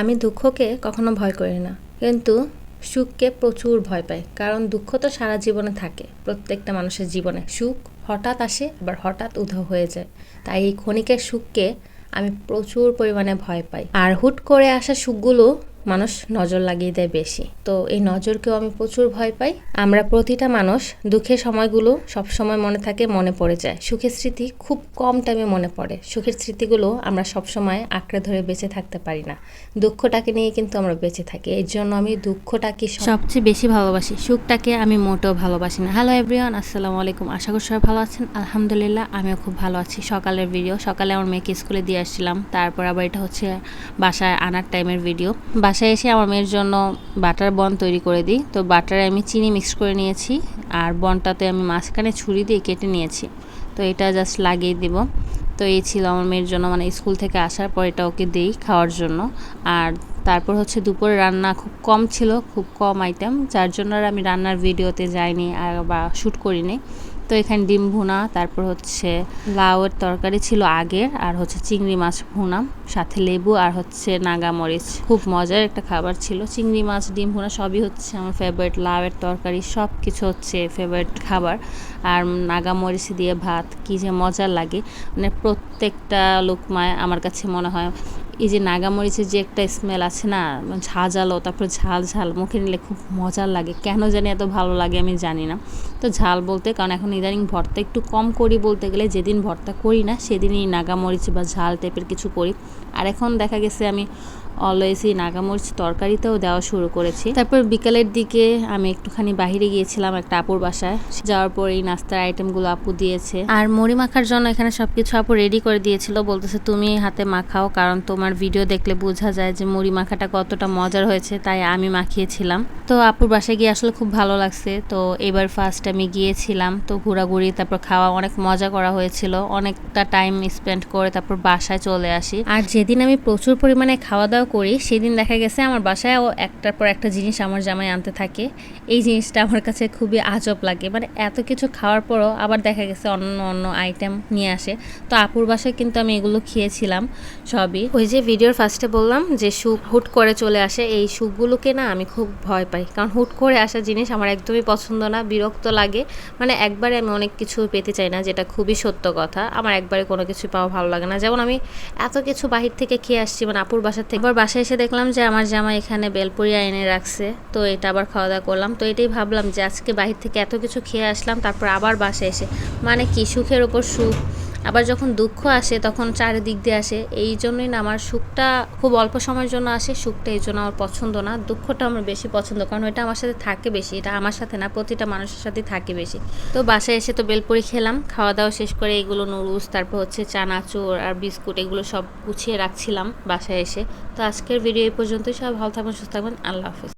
আমি দুঃখকে কখনো ভয় করি না। কিন্তু সুখকে প্রচুর ভয় পাই, কারণ দুঃখ তো সারা জীবনে থাকে, প্রত্যেকটা মানুষের জীবনে। সুখ হঠাৎ আসে, আবার হঠাৎ উধাও হয়ে যায়। তাই এই ক্ষণিকের সুখকে আমি প্রচুর পরিমাণে ভয় পাই। আর হুট করে আসা সুখগুলো মানুষ নজর লাগিয়ে দেয় বেশি। তো এই নজরকেও আমি প্রচুর ভয় পাই। আমরা প্রতিটা মানুষ দুঃখের সময়গুলো সব সময় মনে থাকে, মনে পড়ে যায়। সুখের স্মৃতি খুব কম টাইমে মনে পড়ে। সুখের স্মৃতিগুলো আমরা সব সময় আঁকড়ে ধরে বেঁচে থাকতে পারি না। দুঃখটাকে নিয়ে কিন্তু আমরা বেঁচে থাকি। এই জন্য আমি দুঃখটাকে সবচেয়ে বেশি ভালোবাসি। সুখটাকে আমি মোটেও ভালোবাসি না। হ্যালো এভরিওয়ান আসসালামু আলাইকুম। আশা করি সবাই ভালো আছেন। আলহামদুলিল্লাহ, আমিও খুব ভালো আছি। সকালের ভিডিও সকালে আমার মেয়েকে স্কুলে দিয়ে আসছিলাম। তারপর আবার এটা হচ্ছে বাসায় আনার টাইমের ভিডিও বাসায় এসে আমার মেয়ের জন্য বাটার বন তৈরি করে দিই। তো বাটারে আমি চিনি মিক্স করে নিয়েছি আর বনটাতে আমি মাঝখানে ছুরি দিয়ে কেটে নিয়েছি। তো এটা জাস্ট লাগিয়ে দিব। তো এই ছিল আমার মেয়ের জন্য মানে স্কুল থেকে আসার পর এটা ওকে দিই খাওয়ার জন্য। আর তারপর হচ্ছে দুপুরে রান্না খুব কম ছিল, খুব কম আইটেম যার জন্য আমি রান্নার ভিডিওতে যাইনি আর বা শ্যুট করিনি। এখানে ডিম ভুনা, তারপর হচ্ছে লাউয়ের তরকারি ছিল আগের, আর হচ্ছে চিংড়ি মাছ ভুনা, সাথে লেবু আর হচ্ছে নাগা মরিচ। খুব মজার একটা খাবার ছিল। চিংড়ি মাছ, ডিম ভুনা সবই হচ্ছে আমার ফেভারিট লাউয়ের তরকারি সব কিছু হচ্ছে ফেভারিট খাবার। আর নাগা মরিচ দিয়ে ভাত, কী যে মজার লাগে। মানে প্রত্যেকটা লোকমায়, আমার কাছে মনে হয় এই যে নাগামরিচের যে একটা স্মেল আছে না ঝাঁঝালো, তারপরে ঝাল ঝাল, মুখে নিলে খুব মজার লাগে। কেন জানি এত ভালো লাগে আমি জানি না। তো ঝাল বলতে, কারণ এখন ইদানিং ভর্তা একটু কম করি বলতে গেলে, যেদিন ভর্তা করি না, সেদিনই নাগামরিচ বা ঝাল টাইপের কিছু করি। আর এখন দেখা গেছে আমি অলওয়েজই নাগামরিচ তরকারিতেও দেওয়া শুরু করেছি। তারপর বিকালের দিকে আমি একটুখানি বাহিরে গিয়েছিলাম একটা আপুর বাসায়। যাওয়ার পর এই নাস্তার আইটেমগুলো আপু দিয়েছে। আর মুড়ি মাখার জন্য এখানে সব কিছু আপু রেডি করে দিয়েছিল। বলতেছে, তুমি হাতে মাখাও, কারণ তোমার ভিডিও দেখলে বোঝা যায় যে মুড়ি মাখাটা কতটা মজার হয়েছে, তাই আমি মাখিয়েছিলাম। তো আপুর বাসায় গিয়ে আসলে খুব ভালো লাগছে। তো এবার ফার্স্ট আমি গিয়েছিলাম, তো ঘোরাঘুরি, তারপর খাওয়া অনেক মজা করা হয়েছিল। অনেকটা টাইম স্পেন্ড করে তারপর বাসায় চলে আসি। আর যেদিন আমি প্রচুর পরিমাণে খাওয়া দাওয়া করি, সেদিন দেখা গেছে আমার বাসায় ও একটার পর একটা জিনিস আমার জামাই আনতে থাকে। এই জিনিসটা আমার কাছে খুবই আজব লাগে। মানে এত কিছু খাওয়ার পরও আবার দেখা গেছে অন্য অন্য আইটেম নিয়ে আসে। তো আপুর বাসায় কিন্তু আমি এগুলো খেয়েছিলাম সবই। ওই যে ভিডিওর ফার্স্টে বললাম যে সুখ হুট করে চলে আসে, এই সুখগুলোকে না আমি খুব ভয় পাই। কারণ হুট করে আসা জিনিস আমার একদমই পছন্দ না, বিরক্ত লাগে। মানে একবারে আমি অনেক কিছু পেতে চাই না, যেটা খুবই সত্য কথা। আমার একবারে কোনো কিছু পাওয়া ভালো লাগে না। যেমন আমি এত কিছু বাহির থেকে খেয়ে আসছি মানে আপুর বাসা থেকে। এবার বাসায় এসে দেখলাম যে আমার জামা এখানে বেলপুরিয়া এনে রাখছে। তো এটা আবার খাওয়া দাওয়া করলাম। তো এটাই ভাবলাম যে আজকে বাহির থেকে এত কিছু খেয়ে আসলাম, তারপর আবার বাসায় এসে। মানে কি সুখের ওপর সুখ। আবার যখন দুঃখ আসে, তখন চারিদিক দিয়ে আসে। এই জন্যই না আমার সুখটা খুব অল্প সময়ের জন্য আসে, সুখটা এই জন্য আমার পছন্দ না। দুঃখটা আমার বেশি পছন্দ, কারণ এটা আমার সাথে থাকে বেশি, এটা আমার সাথে না, প্রতিটা মানুষের সাথে থাকে বেশি। তো বাসায় এসে তো বেলপুরি খেলাম খাওয়া দাওয়া শেষ করে এগুলো নুডলস, তারপর হচ্ছে চানাচুর আর বিস্কুট, এগুলো সব গুছিয়ে রাখছিলাম বাসায় এসে। তো আজকের ভিডিও এই পর্যন্তই সব ভালো থাকবেন, সুস্থ থাকবেন, আল্লাহ হাফিজ।